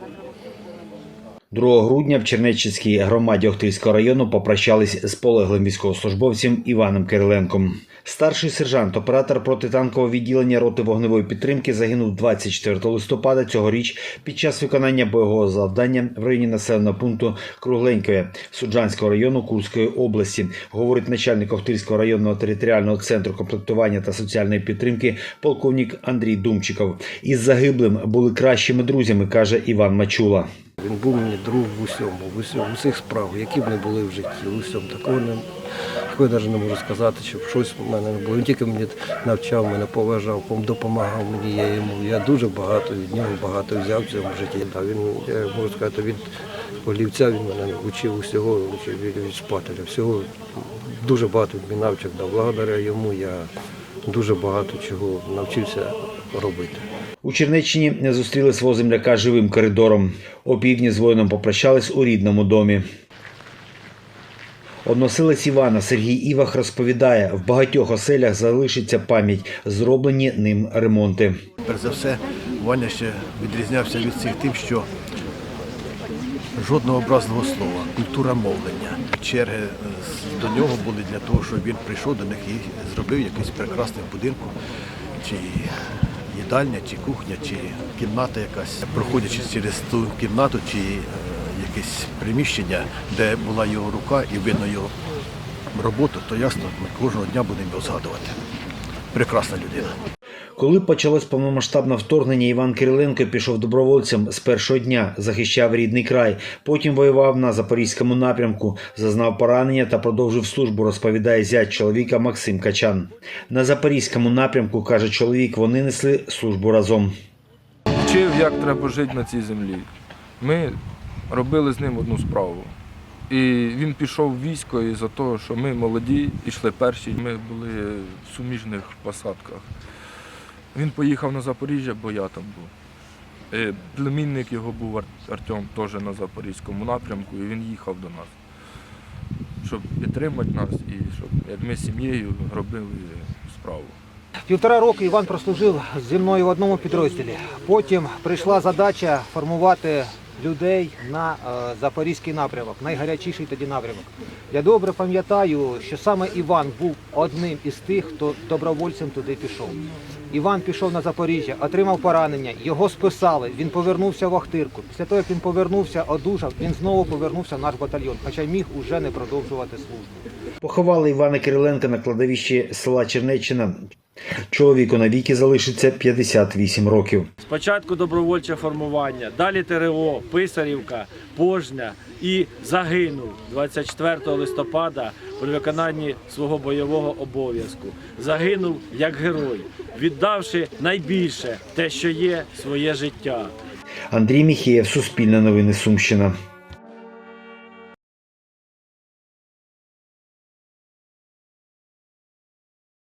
Thank you. 2 грудня в Чернеччинській громаді Охтирського району попрощались з полеглим військовослужбовцем Іваном Кириленком. Старший сержант, оператор протитанкового відділення роти вогневої підтримки, загинув 24 листопада цьогоріч під час виконання бойового завдання в районі населеного пункту Кругленькове Суджанського району Курської області, говорить начальник Охтирського районного територіального центру комплектування та соціальної підтримки полковник Андрій Думчиков. Із загиблим були кращими друзями, каже Іван Мачула. Він був мені друг в усьому, в усьому, в усіх справах, які б не були в житті, в усьому. Такого не такого я навіть не можу сказати, щоб щось в мене не було. Він тільки мені навчав, мене поважав, допомагав мені. Я йому. Я дуже багато від нього багато взяв в цьому житті. Та він, я можу сказати, від олівця він мене учив усього, учив від, шпателя. Всього дуже багато він навчив дав. Благодаря йому я дуже багато чого навчився робити. У Чернеччині зустріли свого земляка живим коридором. О півдні з воїном попрощались у рідному домі. Односилець Івана Сергій Івах розповідає, в багатьох оселях залишиться пам'ять, зроблені ним ремонти. Перш за все, Ваня ще відрізнявся від всіх тим, що жодного образного слова, культура мовлення. Черги е, до нього були для того, щоб він прийшов до них і зробив якийсь прекрасний будинку, чи їдальня, чи кухня, чи кімната якась. Проходячи через ту кімнату, чи е, якесь приміщення, де була його рука і видно його роботу, то ясно, ми кожного дня будемо його згадувати. Прекрасна людина. Коли почалось повномасштабне вторгнення, Іван Кириленко пішов добровольцем з першого дня, захищав рідний край. Потім воював на запорізькому напрямку, зазнав поранення та продовжив службу, розповідає зять чоловіка Максим Качан. На запорізькому напрямку каже чоловік, вони несли службу разом. вчив, як треба жити на цій землі. Ми робили з ним одну справу. І він пішов в військо із-за того, що ми молоді, йшли перші. Ми були в суміжних посадках. Він поїхав на Запоріжжя, бо я там був. Е, Племінник його був Артем теж на Запорізькому напрямку, і він їхав до нас, щоб підтримати нас і щоб як ми з сім'єю робили справу. Півтора роки Іван прослужив зі мною в одному підрозділі. Потім прийшла задача формувати людей на е, запорізький напрямок, найгарячіший тоді напрямок. Я добре пам'ятаю, що саме Іван був одним із тих, хто добровольцем туди пішов. Іван пішов на Запоріжжя, отримав поранення, його списали, він повернувся в Ахтирку. Після того, як він повернувся, одужав, він знову повернувся в наш батальйон, хоча міг уже не продовжувати службу. Поховали Івана Кириленка на кладовищі села Чернеччина. Чоловіку навіки залишиться 58 років. Спочатку добровольче формування, далі ТРО, Писарівка, Пожня і загинув 24 листопада при виконанні свого бойового обов'язку. Загинув як герой, віддавши найбільше те, що є своє життя. Андрій Міхеєв, Суспільне новини Сумщина.